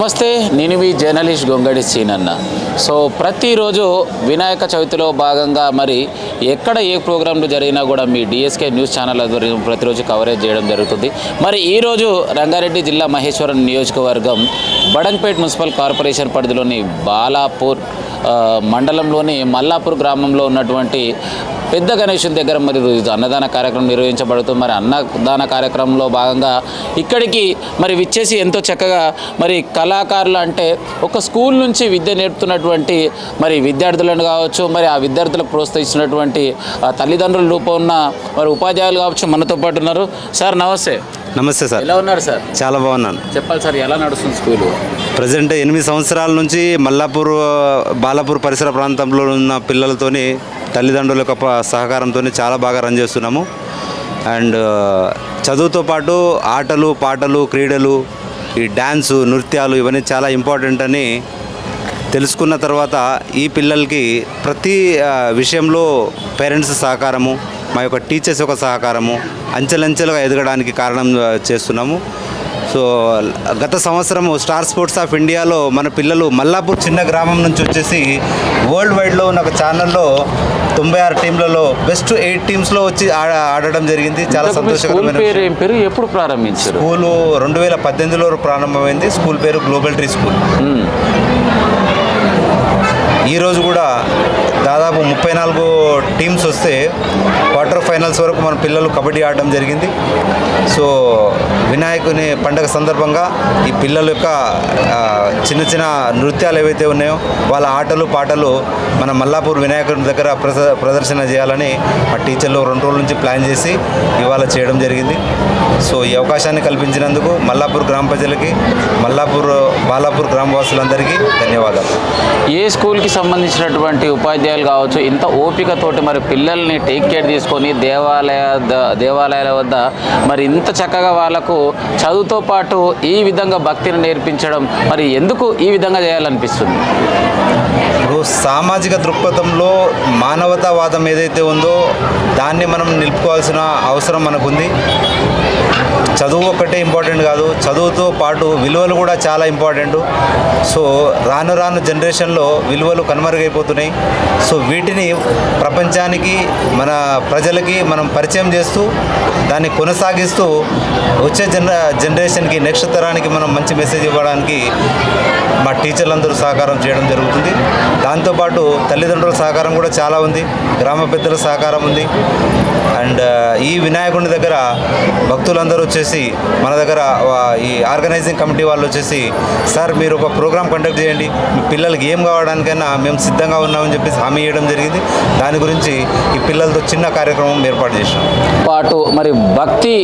నమస్తే నేను మీ జర్నలిస్ట్ గొంగడి సీనన్న. సో ప్రతిరోజు వినాయక చవితిలో భాగంగా మరి ఎక్కడ ఏ ప్రోగ్రాంలు జరిగినా కూడా మీ డిఎస్కే న్యూస్ ఛానల్ ద్వారా ప్రతిరోజు కవరేజ్ చేయడం జరుగుతుంది. మరి ఈరోజు రంగారెడ్డి జిల్లా మహేశ్వరం నియోజకవర్గం బడంపేట్ మున్సిపల్ కార్పొరేషన్ పరిధిలోని బాలాపూర్ మండలంలోని మల్లాపూర్ గ్రామంలో ఉన్నటువంటి పెద్ద గణేశుని దగ్గర మరి అన్నదాన కార్యక్రమం నిర్వహించబడుతుంది మరి అన్నదాన కార్యక్రమంలో భాగంగా ఇక్కడికి మరి విచ్చేసి ఎంతో చక్కగా మరి కళాకారులు అంటే ఒక స్కూల్ నుంచి విద్య నేర్పుతున్నటువంటి మరి విద్యార్థులను కావచ్చు మరి ఆ విద్యార్థులకు ప్రోత్సహించినటువంటి ఆ తల్లిదండ్రుల రూపం ఉన్న మరి ఉపాధ్యాయులు కావచ్చు మనతో పాటు ఉన్నారు. సార్ నమస్తే. నమస్తే సార్. ఎలా ఉన్నారు సార్? చాలా బాగున్నాను. చెప్పాలి సార్ ఎలా నడుస్తుంది స్కూలు? ప్రజెంట్ ఎనిమిది సంవత్సరాల నుంచి మల్లాపూర్ బాలాపూర్ పరిసర ప్రాంతంలో ఉన్న పిల్లలతోని తల్లిదండ్రుల యొక్క సహకారంతో చాలా బాగా రన్ చేస్తున్నాము. అండ్ చదువుతో పాటు ఆటలు పాటలు క్రీడలు ఈ డ్యాన్సు నృత్యాలు ఇవన్నీ చాలా ఇంపార్టెంట్ అని తెలుసుకున్న తర్వాత ఈ పిల్లలకి ప్రతి విషయంలో పేరెంట్స్ సహకారము మా యొక్క టీచర్స్ యొక్క సహకారము అంచెలంచెలుగా ఎదగడానికి కారణం చేస్తున్నాము. సో గత సంవత్సరం స్టార్ స్పోర్ట్స్ ఆఫ్ ఇండియాలో మన పిల్లలు మల్లాపూర్ చిన్న గ్రామం నుంచి వచ్చేసి వరల్డ్ వైడ్లో ఉన్న ఒక ఛానల్లో తొంభై ఆరు టీంలలో బెస్ట్ ఎయిట్ టీమ్స్లో వచ్చి ఆడ ఆడడం జరిగింది. చాలా సంతోషకరమైన పేరు ఎప్పుడు ప్రారంభించారు? స్కూలు రెండు వేల పద్దెనిమిదిలో ప్రారంభమైంది. స్కూల్ పేరు గ్లోబల్ ట్రీ స్కూల్. ఈరోజు కూడా దాదాపు ముప్పై నాలుగు టీమ్స్ వస్తే క్వార్టర్ ఫైనల్స్ వరకు మన పిల్లలు కబడ్డీ ఆడడం జరిగింది. సో వినాయకుని పండగ సందర్భంగా ఈ పిల్లల యొక్క చిన్న చిన్న నృత్యాలు ఏవైతే ఉన్నాయో వాళ్ళ ఆటలు పాటలు మన మల్లాపూర్ వినాయకుని దగ్గర ప్రదర్శన చేయాలని మా టీచర్లు రెండు రోజుల నుంచి ప్లాన్ చేసి ఇవాళ చేయడం జరిగింది. సో ఈ అవకాశాన్ని కల్పించినందుకు మల్లాపూర్ గ్రామ ప్రజలకి మల్లాపూర్ బాలాపూర్ గ్రామవాసులందరికీ ధన్యవాదాలు. ఏ స్కూల్కి సంబంధించినటువంటి ఉపాధ్యాయులు కావచ్చు ఇంత ఓపికతోటి మరి పిల్లల్ని టేక్ కేర్ తీసుకొని దేవాలయ దేవాలయాల వద్ద మరి ఇంత చక్కగా వాళ్ళకు చదువుతో పాటు ఈ విధంగా భక్తిని నేర్పించడం మరి ఎందుకు ఈ విధంగా చేయాలనిపిస్తుంది? ఇప్పుడు సామాజిక దృక్పథంలో మానవతావాదం ఏదైతే ఉందో దాన్ని మనం నిలుపుకోవాల్సిన అవసరం మనకుంది. చదువు ఒక్కటే ఇంపార్టెంట్ కాదు చదువుతో పాటు విలువలు కూడా చాలా ఇంపార్టెంట్. సో రాను రాను జనరేషన్లో విలువలు కనుమరుగైపోతున్నాయి. సో వీటిని ప్రపంచానికి మన ప్రజలకి మనం పరిచయం చేస్తూ దాన్ని కొనసాగిస్తూ వచ్చే జన జనరేషన్కి నెక్స్ట్ తరానికి మనం మంచి మెసేజ్ ఇవ్వడానికి మా టీచర్లందరూ సహకారం చేయడం జరుగుతుంది. దాంతోపాటు తల్లిదండ్రుల సహకారం కూడా చాలా ఉంది గ్రామ పెద్దల సహకారం ఉంది. అండ్ ఈ వినాయకుడి దగ్గర భక్తులందరూ వచ్చేసి మన దగ్గర ఈ ఆర్గనైజింగ్ కమిటీ వాళ్ళు వచ్చేసి సార్ మీరు ఒక ప్రోగ్రామ్ కండక్ట్ చేయండి. మీ పిల్లలకి ఏం కావడానికైనా మేము సిద్ధంగా ఉన్నామని చెప్పేసి హామీ ఇవ్వడం జరిగింది. దాని గురించి ఈ పిల్లలతో చిన్న కార్యక్రమం ఏర్పాటు చేసినాం పాటు మరి భక్తి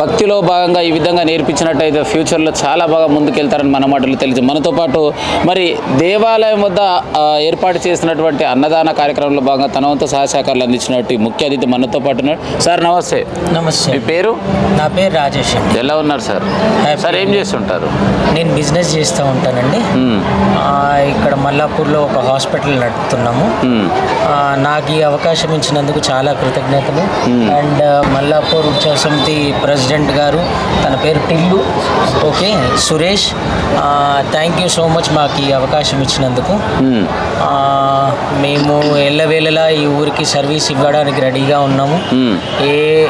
భక్తిలో భాగంగా ఈ విధంగా నేర్పించినట్టయితే ఫ్యూచర్లో చాలా బాగా ముందుకెళ్తారని మన మాటలు తెలియదు మనతో పాటు మరి దేవాలయం వద్ద ఏర్పాటు చేసినటువంటి అన్నదాన కార్యక్రమంలో భాగంగా తన వంతు సహాయ సహకారాలు అందించినట్టు ముఖ్య అతిథి మనతో పాటు ఉన్నారు. సార్ నమస్తే. నమస్తే. మీ పేరు? నా పేరు రాజేష్ ఎలా ఉన్నారు సార్. సార్ ఏం చేస్తుంటారు? నేను బిజినెస్ చేస్తూ ఉంటానండి. ఇక్కడ మల్లాపూర్లో ఒక హాస్పిటల్ నడుపుతున్నాము. నాకు ఈ అవకాశం ఇచ్చినందుకు చాలా కృతజ్ఞతలు. అండ్ మల్లాపూర్ ఉత్సవ సమితి ప్రెసిడెంట్ గారు తన పేరు Tillu. Okay Suresh. Thank you so much మాకు ఈ అవకాశం ఇచ్చినందుకు. మ్మ్. ఎల్లవేళలా ఈ ఊరికి సర్వీస్ ఇవ్వడానికి రెడీగా ఉన్నాము. ఏ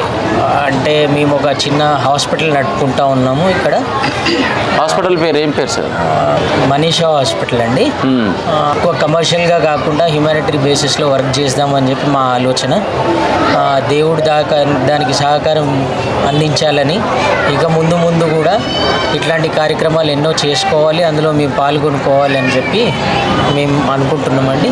అంటే మేము ఒక చిన్న హాస్పిటల్ నడుపుకుంటా ఉన్నాము ఇక్కడ. హాస్పిటల్ పేరు ఏం పేరు సార్? మనీషా హాస్పిటల్ అండి. ఎక్కువ కమర్షియల్గా కాకుండా హ్యుమానిటరీ బేసిస్లో వర్క్ చేద్దామని చెప్పి మా ఆలోచన. దేవుడు దాకా దానికి సహకారం అందించాలని. ఇక ముందు ముందు కూడా ఇట్లాంటి కార్యక్రమాలు ఎన్నో చేసుకోవాలి అందులో మేము పాల్గొనుకోవాలి అని చెప్పి మేము అనుకుంటున్నామండి.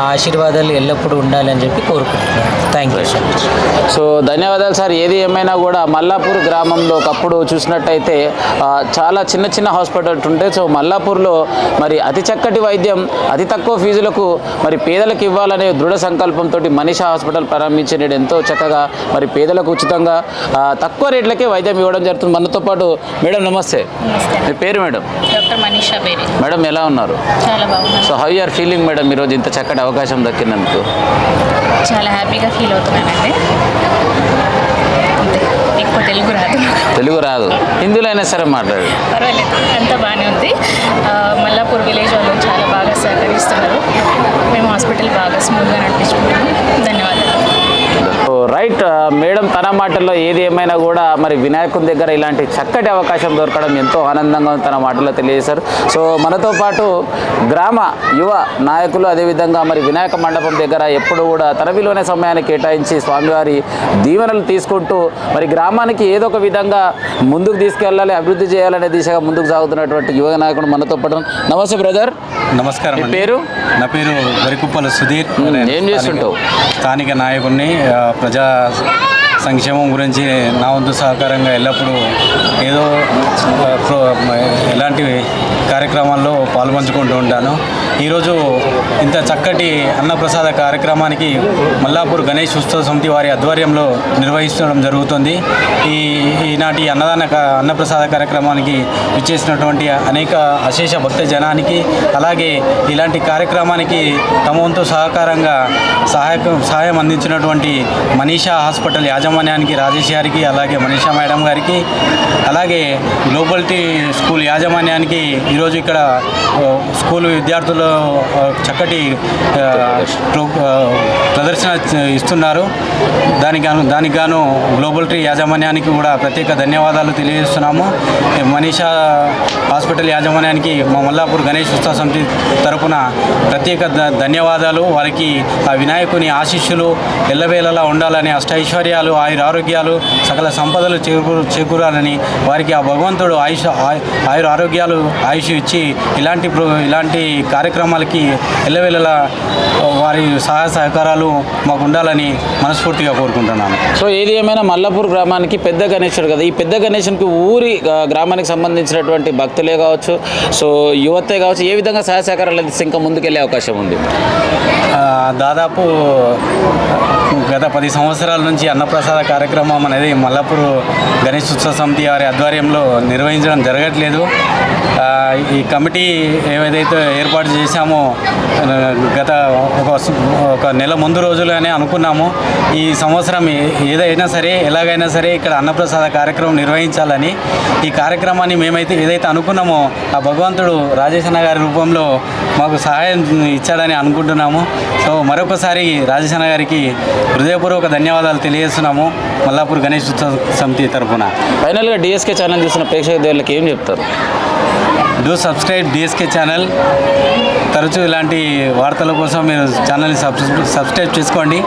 ఆ ఆశీర్వాదాలు ఎల్లప్పుడూ ఉండాలని చెప్పి కోరుకుంటున్నాం thank you so much so ధన్యవాదాలు సార్. ఏది ఏమైనా కూడా మల్లాపూర్ గ్రామంలో ఒకప్పుడు చూసినట్టయితే చాలా చిన్న చిన్న హాస్పిటల్ ఉంటే సో మల్లాపూర్లో మరి అతి చక్కటి వైద్యం అతి తక్కువ ఫీజులకు మరి పేదలకు ఇవ్వాలనే దృఢ సంకల్పంతో మనీషా హాస్పిటల్ ప్రారంభించి నేడు ఎంతో చక్కగా. మరి పేదలకు ఉచితంగా తక్కువ రేట్లకే వైద్యం ఇవ్వడం జరుగుతుంది. మనతో పాటు మేడం నమస్తే. మీ పేరు మేడం? డాక్టర్ మనీషా మేడం ఎలా ఉన్నారు? So how are feeling madam ఈరోజు ఇంత చక్కటి అవకాశం దక్కినందుకు? చాలా హ్యాపీగా ఫీల్ అవుతున్నానండి. తెలుగు రాదు. తెలుగు రాదు. హిందీలో అయినా సరే మాట్లాడు. పర్వాలేదు అంతా బాగానే ఉంది. మల్లాపూర్ విలేజ్ వాళ్ళు చాలా బాగా సహకరిస్తున్నారు. మేము హాస్పిటల్ బాగా స్మూత్గా నడిపించుకుంటాము ధన్యవాదాలు. రైట్ మేడం తన మాటల్లో ఏది ఏమైనా కూడా మరి వినాయకుని దగ్గర ఇలాంటి చక్కటి అవకాశం దొరకడం ఎంతో ఆనందంగా తన మాటల్లో తెలియజేశారు సో మనతో పాటు గ్రామ యువ నాయకులు అదేవిధంగా మరి వినాయక మండపం దగ్గర ఎప్పుడు కూడా తన విలువైన సమయాన్ని కేటాయించి స్వామివారి దీవెనలు తీసుకుంటూ మరి గ్రామానికి ఏదో ఒక విధంగా ముందుకు తీసుకెళ్ళాలి అభివృద్ధి చేయాలనే దిశగా ముందుకు సాగుతున్నటువంటి యువ నాయకుడు మనతో పాటు నమస్తే బ్రదర్ నమస్కారం. పేరు? నా పేరు వరికుప్పల సుధీర్ ఏం చేస్తుంటావు? స్థానిక నాయకుడిని ఆ, ప్రజా సంక్షేమం గురించి నా వంతు సహకారంగా ఎల్లప్పుడూ ఏదో ఎలాంటి కార్యక్రమాల్లో పాల్పంచుకుంటూ ఉంటాను. ఈరోజు ఇంత చక్కటి అన్నప్రసాద కార్యక్రమానికి మల్లాపూర్ గణేష్ ఉత్సవ సమితి వారి ఆధ్వర్యంలో నిర్వహించడం జరుగుతుంది. ఈ ఈనాటి అన్నదాన అన్నప్రసాద కార్యక్రమానికి విచ్చేసినటువంటి అనేక అశేష భక్త జనానికి అలాగే ఇలాంటి కార్యక్రమానికి తమ వంతు సహకారంగా సహాయక సహాయం అందించినటువంటి మనీషా హాస్పిటల్ యాజమాన్యానికి రాజేష్ గారికి అలాగే మనీషా మేడం గారికి అలాగే గ్లోబల్ టీ స్కూల్ యాజమాన్యానికి ఈరోజు ఇక్కడ స్కూల్ విద్యార్థులు చక్కటి ప్రదర్శన ఇస్తున్నారు. దానికి గాను దానికి గాను గ్లోబల్ ట్రీ యాజమాన్యానికి కూడా ప్రత్యేక ధన్యవాదాలు తెలియజేస్తున్నాము. మనీషా హాస్పిటల్ యాజమాన్యానికి మా మల్లాపూర్ గణేష్ ఉత్సవ సమితి తరపున ప్రత్యేక ధన్యవాదాలు. వారికి ఆ వినాయకుని ఆశీస్సులు ఎల్లవేళలా ఉండాలని అష్టైశ్వర్యాలు ఆయుర ఆరోగ్యాలు సకల సంపదలు చేకూరు చేకూరాలని వారికి ఆ భగవంతుడు ఆయుష్ ఆయ- ఆయుర ఆరోగ్యాలు ఆయుష్ ఇచ్చి ఇలాంటి ఇలాంటి కార్యక్రమాలకి ఎల్లవేళలా వారి సహాయ సహకారాలు మాకు ఉండాలని మనస్ఫూర్తిగా కోరుకుంటున్నాను. సో ఏది ఏమైనా మల్లపూర్ గ్రామానికి పెద్ద గణేశుడు కదా ఈ పెద్ద గణేశునికి ఊరి గ్రామానికి సంబంధించినటువంటి భక్తులే కావచ్చు సో యువతే కావచ్చు ఏ విధంగా సహాయ సహకారాలు అందిస్తే ఇంకా ముందుకెళ్ళే అవకాశం ఉంది? దాదాపు గత పది సంవత్సరాల నుంచి అన్నప్రసాద కార్యక్రమం అనేది మల్లాపూర్ గణేష్ ఉత్సవ సమితి వారి ఆధ్వర్యంలో నిర్వహించడం జరగట్లేదు. ఈ కమిటీ ఏదైతే ఏర్పాటు చేశామో గత ఒక ఒక నెల ముందు రోజులనే అనుకున్నాము. ఈ సంవత్సరం ఏదైనా సరే ఎలాగైనా సరే ఇక్కడ అన్నప్రసాద కార్యక్రమం నిర్వహించాలని ఈ కార్యక్రమాన్ని మేమైతే ఏదైతే అనుకున్నామో ఆ భగవంతుడు రాజేశన్న గారి రూపంలో మాకు సహాయం ఇచ్చాడని అనుకుంటున్నాము. సో మరొకసారి రాజేశన్న గారికి హృదయపూర్వక ధన్యవాదాలు తెలియజేస్తున్నాము మల్లాపూర్ గణేష్ ఉత్సవ సమితి తరఫున. ఫైనల్గా డిఎస్కే ఛానల్ చూసిన ప్రేక్షక దేవుళ్ళకి ఏం చెప్తారు? డూ సబ్స్క్రైబ్ డిఎస్కే ఛానల్ తరచూ ఇలాంటి వార్తల కోసం మీరు ఛానల్ని సబ్స్క్రైబ్ సబ్స్క్రైబ్ చేసుకోండి.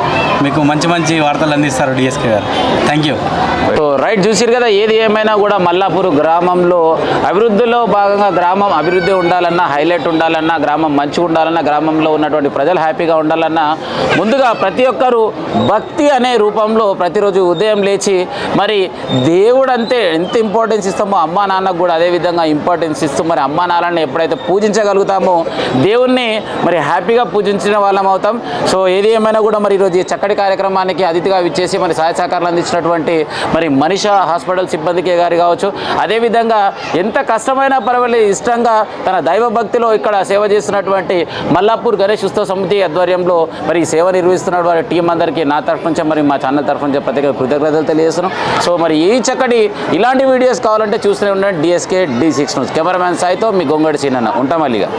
మీకు మంచి మంచి వార్తలు అందిస్తారు డిఎస్కే గారు. థ్యాంక్ యూ సో రైట్ చూసిరు కదా ఏది ఏమైనా కూడా మల్లాపూర్ గ్రామంలో అభివృద్ధిలో భాగంగా గ్రామం అభివృద్ధి ఉండాలన్నా హైలైట్ ఉండాలన్నా గ్రామం మంచిగా ఉండాలన్నా గ్రామంలో ఉన్నటువంటి ప్రజలు హ్యాపీగా ఉండాలన్నా ముందుగా ప్రతి ఒక్కరూ భక్తి అనే రూపంలో ప్రతిరోజు ఉదయం లేచి మరి దేవుడు అంతే ఎంత ఇంపార్టెన్స్ ఇస్తామో అమ్మా నాన్నకు కూడా అదే విధంగా ఇంపార్టెన్స్ ఇస్తూ మరి అమ్మ నాన్నని ఎప్పుడైతే పూజించగలుగుతామో దేవుణ్ణి మరి హ్యాపీగా పూజించిన వాళ్ళం అవుతాం. సో ఏది ఏమైనా కూడా మరి ఈరోజు ఈ చక్కటి కార్యక్రమానికి అతిథిగా విచ్చేసి మరి సహాయ సహకారాలు అందించినటువంటి మరి మనిష హాస్పిటల్ సిబ్బందికి గారి కావచ్చు. అదేవిధంగా ఎంత కష్టమైనా పర్వాలేదు ఇష్టంగా తన దైవ భక్తిలో ఇక్కడ సేవ చేస్తున్నటువంటి మల్లాపూర్ గణేష్ ఉత్సవ సమితి ఆధ్వర్యంలో మరి ఈ సేవ నిర్వహిస్తున్న వారి టీం అందరికీ నా తరఫు నుంచి మరి మా ఛానల్ తరఫు నుంచి ప్రత్యేక కృతజ్ఞతలు తెలియజేస్తున్నాం. సో మరి ఈ చక్కటి ఇలాంటి వీడియోస్ కావాలంటే చూస్తూనే ఉండండి. DSK D six news cameraman సాయితో మీ గొంగడి సీనన్న ఉంటాం మళ్ళీగా.